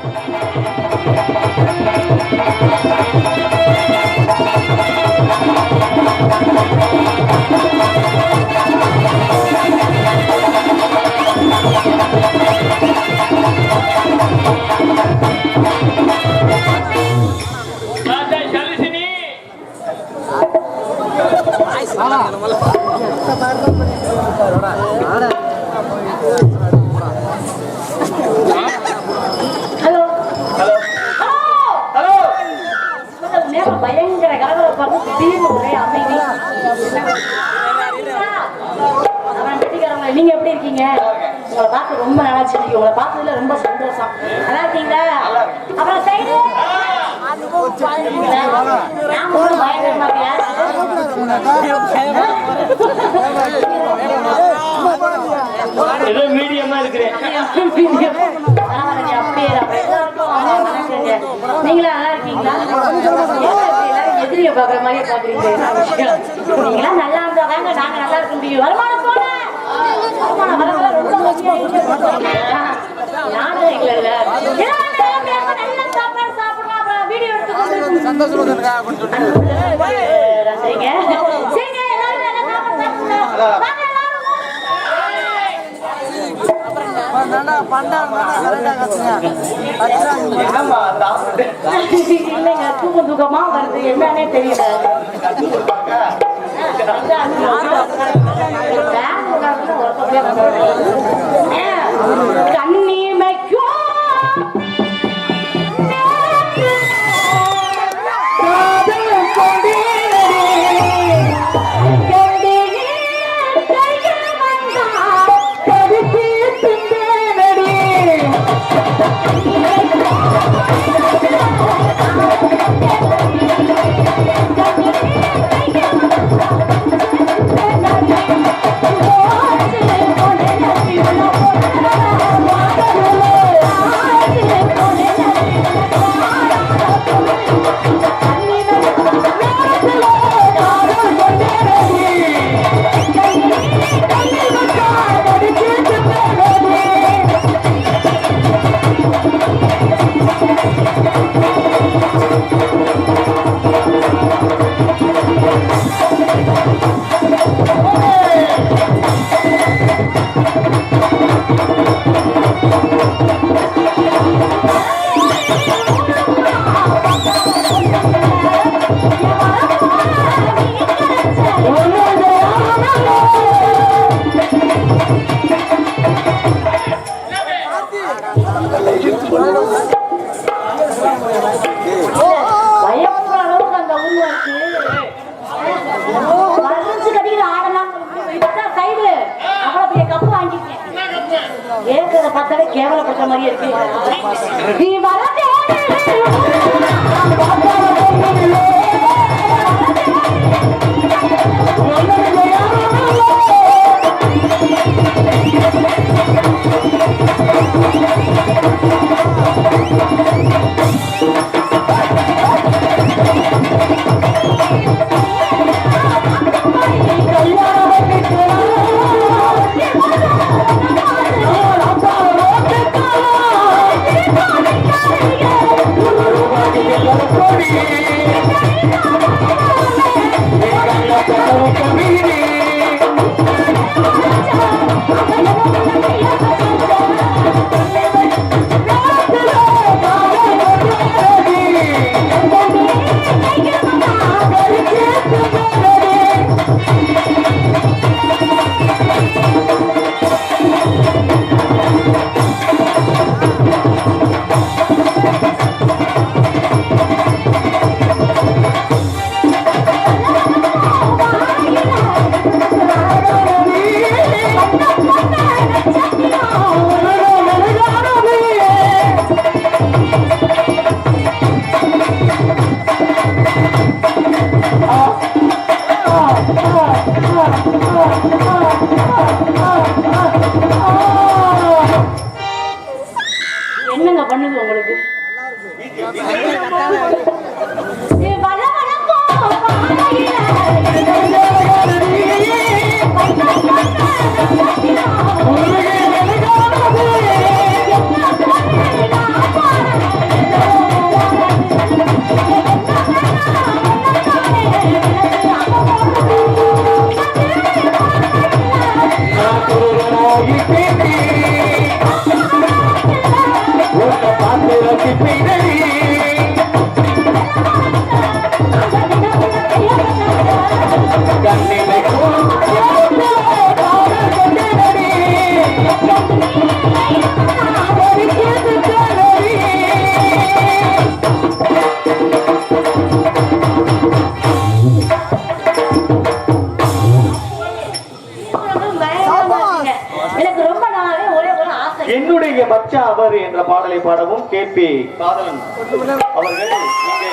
Thank you. ஏதோ மீடியமா இருக்கிறேன் நீங்களா நல்லா இருக்கீங்களா? எதிரிய பாக்குற மாதிரியே பாக்குறீங்க? நீங்களா நல்லா இருந்தா தாங்க நாங்க நல்லா இருக்க முடியும். வருமானம் போல வருமானம் வர வர ரொம்ப கம்மியாயிடுச்சு. நானும் இல்ல. இல்லைங்க தூக்க தூக்கமா வருது. என்னன்னே தெரியல. ハハハハ! கேவலப்பட்ட மாதிரியே இருக்கு நீ வரதே தமிழ் உங்களுக்கு. பாடவும் கே பி காதலன் அவர்கள் இங்கே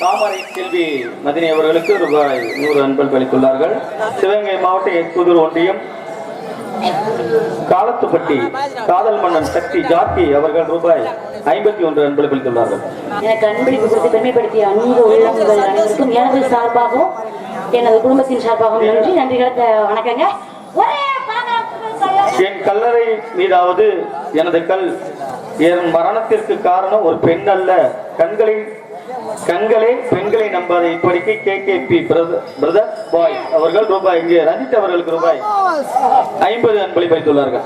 தாமரை செல்வி மதினி அவர்களுக்கு ரூபாய் நூறு அன்பல் அளித்துள்ளார்கள். சிவகங்கை மாவட்ட எஸ்புதூர் ஒன்றியம் காலத்துப்பட்டி காதல் மன்னன் சக்தி ஜாக்கி அவர்கள் ரூபாய் ஐம்பத்தி ஒன்று அன்பல் அளித்துள்ளார்கள். எனக்கு அன்பளிப்பு கொடுத்து பெருமைப்படுத்திய அன்பு உள்ளங்கள் அனைவருக்கும் எனது சார்பாகவும் எனது குடும்பத்தின் சார்பாகவும் நன்றி. நன்றி வணக்கங்க. ஒரே என் கல்லறை மீதாவது எனது கல் என் மரணத்திற்கு காரணம் ஒரு பெண் அல்ல. கண்களை கண்களே பெண்களை நம்பாத. இப்படிக்கு கே கே பி பிரதர் பாய் அவர்கள் ரூபாய் இங்கே ரஞ்சித் அவர்களுக்கு ரூபாய் ஐம்பது அன்பளி வைத்துள்ளார்கள்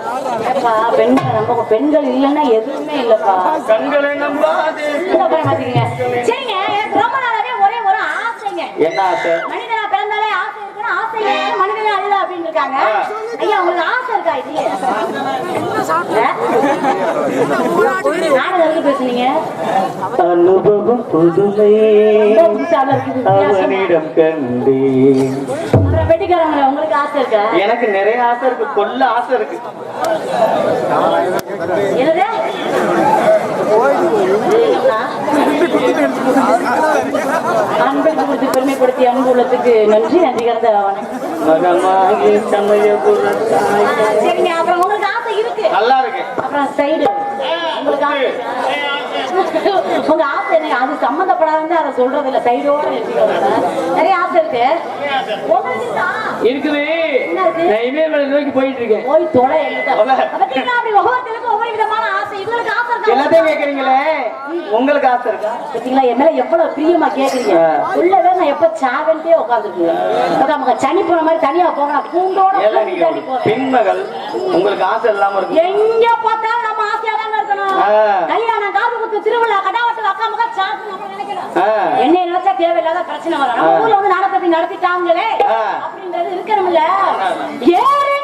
ஏப்பா, பெண்கள் நம்ம பெண்கள் இல்லைன்னா எதுவுமே இல்லப்பா. கண்களை நம்பாதே. இந்த அப்புறம் பாத்தீங்க சரிங்க எனக்கு ரொம்ப நாளாவே ஒரே ஒரு ஆசைங்க. என்ன ஆசை? மனிதனா பிறந்தாலே ஆசை இருக்கணும் ஆசை இல்லைன்னா மனிதனே அல்ல அப்படின்னு இருக்காங்க ஐயா உங்களுக்கு ஆசை இருக்கா இல்லையே நானும் எதுக்கு பேசுனீங்க அனுபவம் புதுமை ரொம்ப புதுசால இருக்குது வித்தியாசமா. அவனிடம் கண்டேன் உங்களுக்கு ஆசை இருக்கா எனக்கு நிறைய ஆசை இருக்கு கொல்ல ஆசை இருக்கு என்னது அன்பை கொடுத்து பெருமைப்படுத்தி அன்பு உள்ளத்துக்கு நன்றி நன்றி கலந்த நல்லா இருக்கு அப்புறம் சைடு? உங்க ஆசை என்ன? அது சம்மந்தப்படாத அதை சொல்றது இல்ல சைடோட நிறைய ஆசை இருக்கு? இருக்குது? நான் இமயமலை நோக்கி போயிட்டு இருக்கேன் போய் தொலை என்கிட்ட. தொலை. பாத்தீங்களா, அப்படி ஒவ்வொருத்தருக்கும் ஒவ்வொரு விதமான ஆசை? இவங்களுக்கு ஆசை இருக்கா? எல்லாத்தையும் கேக்குறீங்களே? உங்களுக்கு ஆசை இருக்கா? பாத்தீங்களா, என் மேல எவ்வளவு பிரியமா கேக்குறீங்க. உள்ளவே நான் எப்ப சாவன்ட்டே உட்காந்துருக்கேன் நமக்கு சனி போன மாதிரி தனியா நான் பூண்டோட பெண்மகள் உங்களுக்கு ஆசை இல்லாம இருக்கு எங்க பார்த்தாலும் நம்ம ஆசையா தான் இருக்கணும் ஆ. கல்யாணம் காது குத்து திருவிழா கடாவட்டு அக்கா மகா சாத்து நம்ம நினைக்கலாம் ஆ. என்னை நினைச்சா தேவையில்லாத பிரச்சனை வரும். நம்ம ஊர்ல வந்து நாடகத்தை நடத்திட்டாங்களே. அப்படின்றது இருக்கணும்ல. ஏறி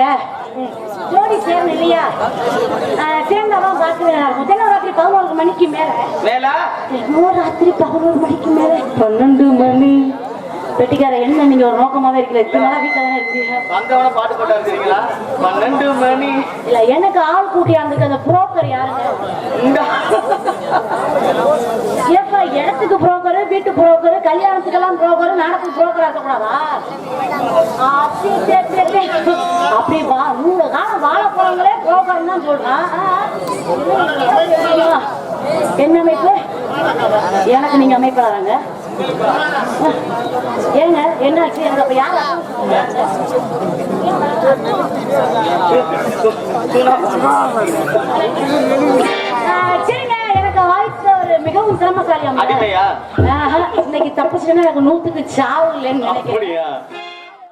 இருக்குமாங்க ஜோடி சேர்ந்து இல்லையா? சேர்ந்தாதான் இருக்கும் தினம் ராத்திரி பதினோரு மணிக்கு மேல. மேலா? தினம் ராத்திரி பதினோரு மணிக்கு மேல. பன்னெண்டு மணி. வெட்டிக்கார என்ன நீங்க ஒரு நோக்கமாவே இருக்கல இத்தனை நாளா வீட்டுல தானே இருக்கீங்க? வந்தவன பாட்டு போட்டா இருக்கிறீங்களா பன்னெண்டு மணி. இல்ல எனக்கு ஆள் கூட்டியாந்துக்கு அந்த புரோக்கர் யாருங்க? இடத்துக்கு புரோக்கர் வீட்டு புரோக்கர் கல்யாணத்துக்கெல்லாம் புரோக்கர் நாடகத்துக்கு புரோக்கர் இருக்கக்கூடாதா? ஆ, சரி, சரி, அப்படி வா நூறு காலம் வாழ போறவங்களே புரோக்கர் தான் சொல்றான் என்ன அமைப்பு? எனக்கு நீங்க அமைப்பாங்க ஏங்க என்னாச்சு? எனக்கு அப்ப யார் ஆ, மிகவும் திறமசாலி அம்மா அடிமையா? ஆஹா, இன்னைக்கு தப்பிச்சுன்னா எனக்கு நூத்துக்கு சாவு இல்லைன்னு நினைக்கிறேன்.